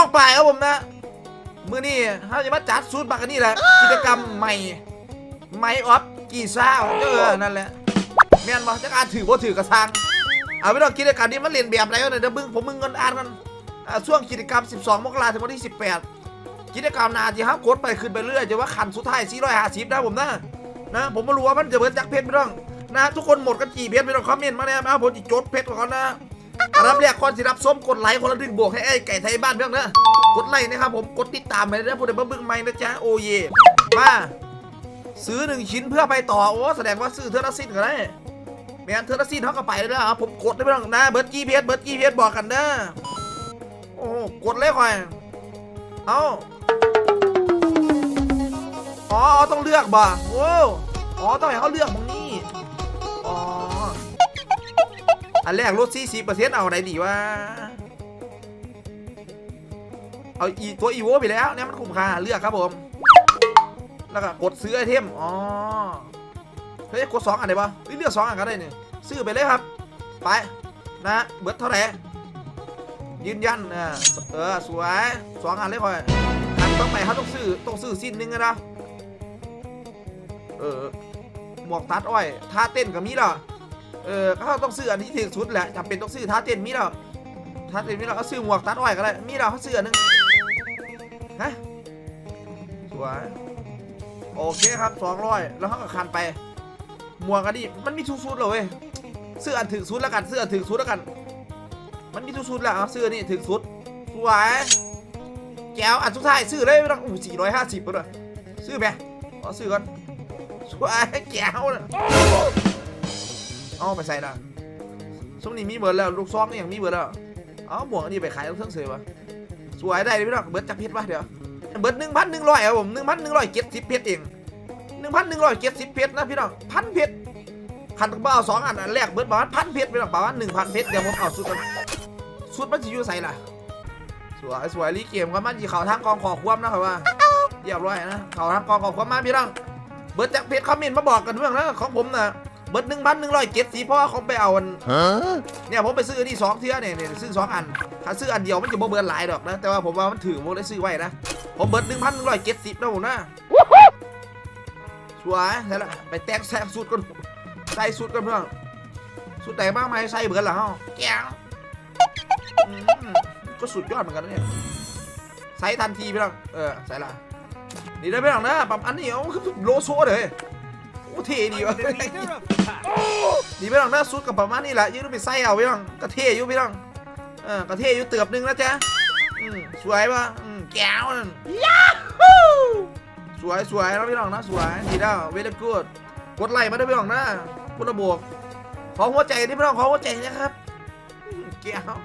องปลายครับผมนะมือนี่เขาจะมาจัดสูตรบักอันนี่แหละกิจกรรมใหม่ไมออฟกีซ่าของเจ้าเออนั่นแหละแม่นบ่จักอ่านถือบ่ถือกระซังเอาไปลองกิจกรรมนี้มันเรียนแบบอะไรวะเนี่ยเดี๋ยวมึงผมมึงเงินอ่านกันอ่าช่วงกิจกรรม 12 มกราถึงวันที่ 18 กิจกรรมนาจีครับกดไปขึ้นไปเรื่อยจะว่าคันสุดท้าย450นะผมนะนะผมไม่รู้ว่ามันจะเบิดจักเพชรไม่ต้องนะทุกคนหมดกันกี่เพชรไม่ต้องคอมเมนต์มาเนี่ยนะผมจะจดเพชรก่อนนะอัน ดับแรกก่อนสิรับส้มกดไลค์คนละหนึ่งบวกให้ไอ้ไก่ไทยบ้านเพื่อนนะกดไลค์นะครับผมกดติดตามไปนะผู้ใดมาเบิ่งใหม่นะจ๊ะโอเยมาซื้อหนึ่งชิ้นเพื่อไปต่อโอ้แสดงว่าซื้อเทอร์ซินก็ได้แม่นเทอร์ซินเขาก็ไปเลยนะครับผมกดได้ไม่ต้องนะเบิร์ดกี้เพชรเบิร์ดกี้เพชรบอกกันนะโอ้กดเลยคอยเอาอ๋อต้องเลือกบ่โอ้อ๋อต้องให้เขาเลือกมองนี่อ๋อ อันแรกลดสี่สิบเปอร์เซ็นต์เอาไหนดีวะ เอาอีตัวอีโวไปแล้วเนี่ยมันคุ้มค่าเลือกครับผม แล้วก็กดซื้อไอเทม อ๋อ เฮ้ยกดสองอันไหนปะเฮ้ยเลือกสองอันก็ได้เนี่ยซื้อไปเลยครับ ไป นะเบิร์ดเท่าไหร่ยืนยันเออเออสวยสองอันเลยคอยอันต้องไปเขาต้องซื้อต้องซื้อสิ้นหนึงนะเออหมวกตัดอ้อยท่าเต้นกับมีเหรอ เออเขาต้องซื้ออันที่ถึงสุดแหละจำเป็นต้องซื้อท่าเต้นมีแล้วท่าเต้นมีแล้วก็ซื้อหมวกตัดอ้อยก็ได้มีแล้วเขาซื้ออันหนึงฮะสวยโอเคครับสองร้อยแล้วเขาก็คันไปหมวกอันนี้มันมีทุกชุดเลยเว้ยซื้ออันถึงสุดแล้วกันซื้ออันถึงสุดแล้วกัน มันมีทุกชุดแล้วเอาซื้อนี่ถึงสุดสวยแก้วอันสุดท้ายซื้อเลยไม่ต้องอู้สี่ร้อยห้าสิบเลยซื้อไหมเอาซื้อก่อนสวยแก้วนะ เอาไปใส่ละช่วงนี้มีเบิร์ดแล้วลูกซองนี่ยังมีเบิร์ดแล้วเอาหมวกอันนี้ไปขายต้องเครื่องเสือวะสวยได้เลยพี่น้องเบิร์ดจักเพชรวะเดี๋ยวเบิร์ดหนึ่งพันหนึ่งร้อยครับผมหนึ่งพันหนึ่งร้อยเจ็ดสิบเพชรเองหนึ่งพันหนึ่งร้อยเจ็ดสิบเพชรนะพี่น้องพันเพชรขันกระเป๋าสองอันอันแรกเบิร์ดประมาณพันเพชรพี่น้องประมาณหนึ่งพันเพชรเดี๋ยวผมเอาสุดกันสุดมันจะอยู่ใส่ละสวยสวยรีเกมครับมันจีเข่าทางกองขอความนะครับว่าเรียบร้อยนะเข่าทางกองขอควมมาพี่น้องเบิร์ดจากเพชรคอมเมนต์มาบอกกันเรื่องนะของผมนะ เบิดหนึ่งพันหนึ่งร้อยเจ็ดสีเพราะว่าเขาไปเอาอัน Huh? เนี่ยผมไปซื้อนี่สองเทื่อเนี่ยเนี่ยซื้อสองอันถ้าซื้ออันเดียวมันจะบ่เบิดหลายดอกนะแต่ว่าผมว่ามันถือผมได้ซื้อไว้นะผมเบิดหนึ่งพันหนึ่งร้อยเจ็ดสิบนะผมนะสวยใช่ละไปแต่งแซงสูตรก่อนใส่สูตรก่อนเพื่อนสูตรไหนบ้างไหมใส่เบิดละเฮาแก้วอืมก็สุดยอดเหมือนกันนะเนี่ยใส่ทันทีพี่น้องเออใส่ละนี่ได้พี่น้องนะปั๊มอันนี้เอาคือโลโซเลย โอ้เท่ดีวะนี่พี่น้องหน้าสุดกับประมาณนี้แหละยืนไปไส้เอาพี่น้องกระเทยอยู่พี่น้องเออกระเทยอยู่เตือบหนึงนะจ๊ะอืมสวยปะอืมแก้วนั่นสวยสวยแล้วพี่น้องนะสวยดีแล้วเวลกูดกดไลค์มาด้วยพี่น้องนะคุณระบวกขอหัวใจนี่พี่น้องขอหัวใจนะครับอืมแก้ว